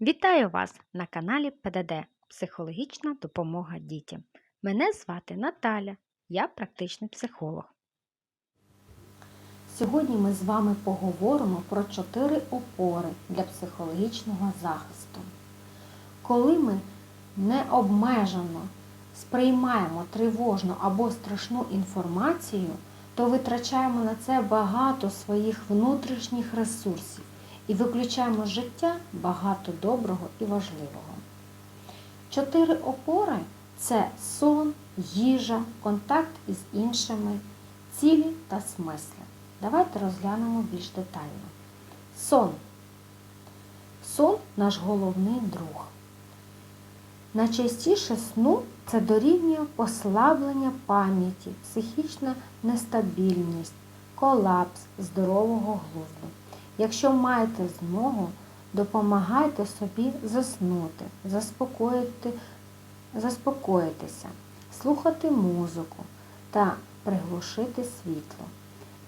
Вітаю вас на каналі ПДД Психологічна допомога дітям. Мене звати Наталя, я практичний психолог. Сьогодні ми з вами поговоримо про чотири опори для психологічного захисту. Коли ми необмежено сприймаємо тривожну або страшну інформацію, то витрачаємо на це багато своїх внутрішніх ресурсів і виключаємо з життя багато доброго і важливого. Чотири опори це сон, їжа, контакт із іншими, цілі та смисли. Давайте розглянемо більш детально. Сон. Сон наш головний друг. Найчастіше сну це дорівнює послаблення пам'яті, психічна нестабільність, колапс здорового глузду. Якщо маєте змогу, допомагайте собі заснути, заспокоїти, заспокоїтися, слухати музику та приглушити світло.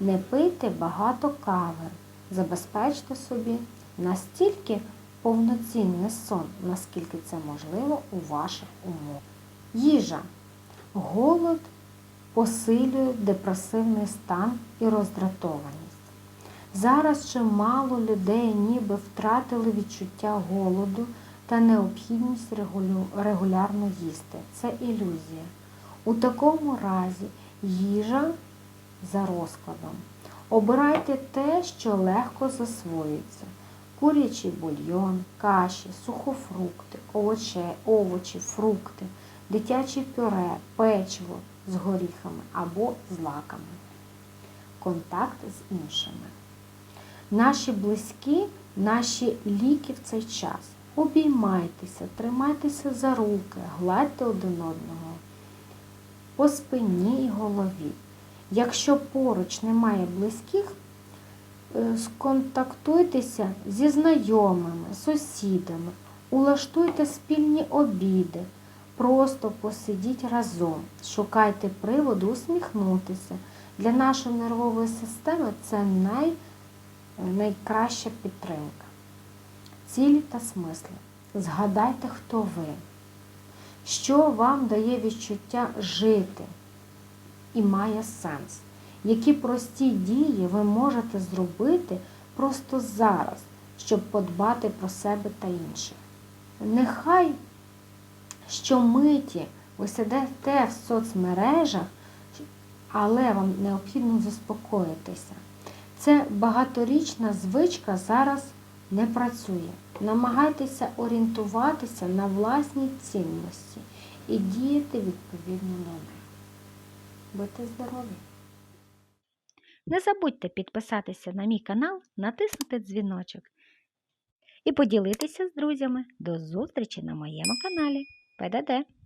Не пийте багато кави, забезпечте собі настільки повноцінний сон, наскільки це можливо у ваших умовах. Їжа. Голод посилює депресивний стан і роздратованість. Зараз чимало людей ніби втратили відчуття голоду та необхідність регулярно їсти. Це ілюзія. У такому разі їжа за розкладом. Обирайте те, що легко засвоюється. Курячий бульйон, каші, сухофрукти, овочі, овочі, фрукти, дитяче пюре, печиво з горіхами або з лаками. Контакт з іншими. Наші близькі, наші ліки в цей час. Обіймайтеся, тримайтеся за руки, гладьте один одного по спині і голові. Якщо поруч немає близьких, сконтактуйтеся зі знайомими, сусідами, улаштуйте спільні обіди, просто посидіть разом, шукайте приводу усміхнутися. Для нашої нервової системи це най найкраща підтримка. Цілі та смисли. Згадайте, хто ви, що вам дає відчуття жити і має сенс. Які прості дії ви можете зробити просто зараз, щоб подбати про себе та інших. Нехай щомиті ви сидите в соцмережах, але вам необхідно заспокоїтися. Це багаторічна звичка зараз не працює. Намагайтеся орієнтуватися на власні цінності і діяти відповідно них. Будьте здорові! Не забудьте підписатися на мій канал, натиснути дзвіночок і поділитися з друзями. До зустрічі на моєму каналі ПДД.